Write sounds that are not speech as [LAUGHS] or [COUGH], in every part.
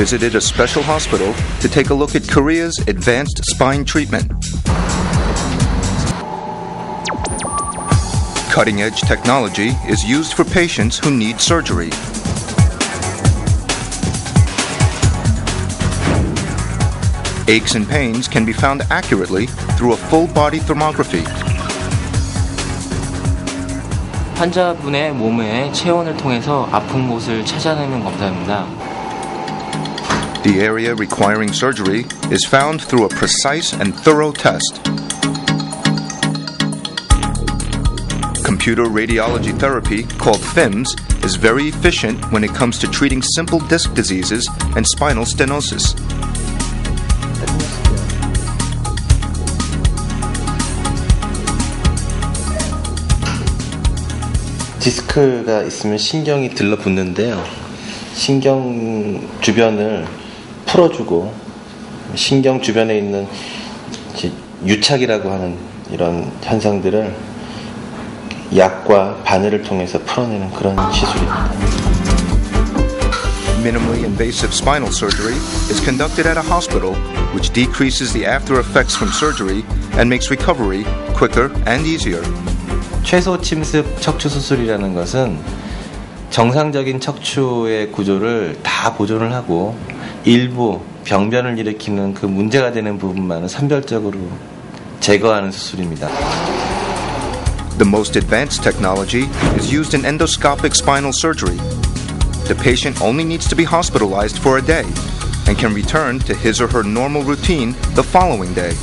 we visited a special hospital to take a look at Korea's advanced spine treatment. Cutting edge technology is used for patients who need surgery. Aches and pains can be found accurately through a full body thermography. 환자분의 몸의 체온을 통해서 아픈 곳을 찾아내는 검사입니다. The area requiring surgery is found through a precise and thorough test. Computer radiology therapy, called FIMS, is very efficient when it comes to treating simple disc diseases and spinal stenosis. 디스크가 있으면 신경이 들러붙는데요. 신경 주변을 풀어주고 신경 주변에 있는 유착이라고 하는 이런 현상들을 약과 바늘을 통해서 풀어내는 그런 시술입니다. Minimally invasive spinal surgery is conducted at a hospital, which decreases the after effects from surgery and makes recovery quicker and easier. 최소 침습 척추 수술이라는 것은 정상적인 척추의 구조를 다 보존을 하고 일부 병변을 일으키는 그 문제가 되는 부분만은 선별적으로 제거하는 수술입니다. The most advanced technology is used in endoscopic spinal surgery. The patient only needs to be hospitalized for a day and can return to his or her normal routine the following day.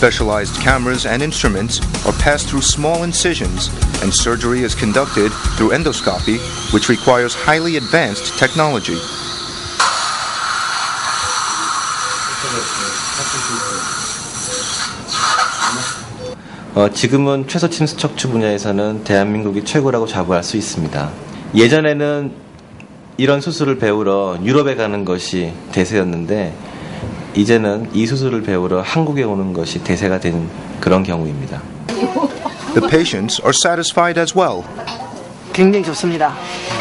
Specialized cameras and instruments are passed through small incisions, and surgery is conducted through endoscopy, which requires highly advanced technology. 어, 지금은 최소 침습 척추 분야에서는 대한민국이 최고라고 자부할 수 있습니다. 예전에는 이런 수술을 배우러 유럽에 가는 것이 대세였는데 이제는 이 수술을 배우러 한국에 오는 것이 대세가 된 그런 경우입니다. The patients are satisfied as well. 굉장히 좋습니다.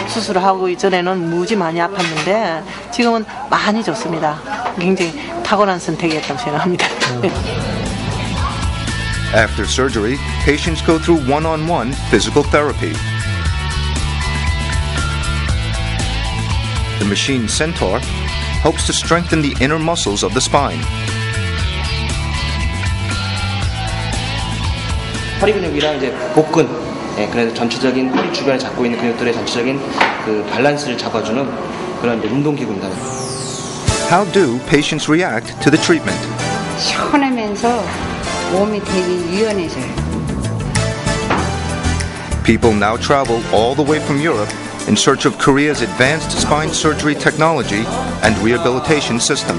수술을 하고 이전에는 무지 많이 아팠는데 지금은 많이 좋습니다. 굉장히 탁월한 선택이었다고 생각합니다. After surgery, patients go through one on one physical therapy. The machine Centaur helps to strengthen the inner muscles of the spine. 허리 근육이랑 이제 복근, 예, 그래서 전체적인 허리 주변에 잡고 있는 근육들의 전체적인 그 밸런스를 잡아주는 그런 이제 운동기구입니다. How do patients react to the treatment? 시원하면서 몸이 되게 유연해져요. People now travel all the way from Europe in search of Korea's advanced spine surgery technology and rehabilitation system.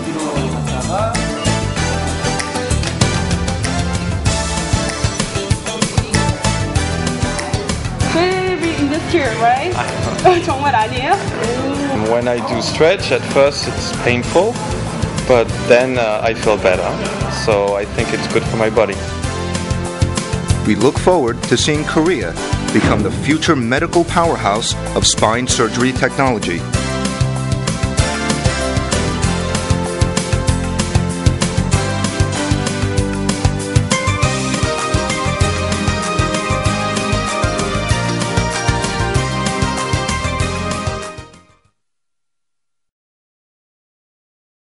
Very industrial, right? [LAUGHS] 정말 [LAUGHS] 아니에요? When I do stretch, at first it's painful, but then uh, I feel better. So I think it's good for my body. We look forward to seeing Korea become the future medical powerhouse of spine surgery technology.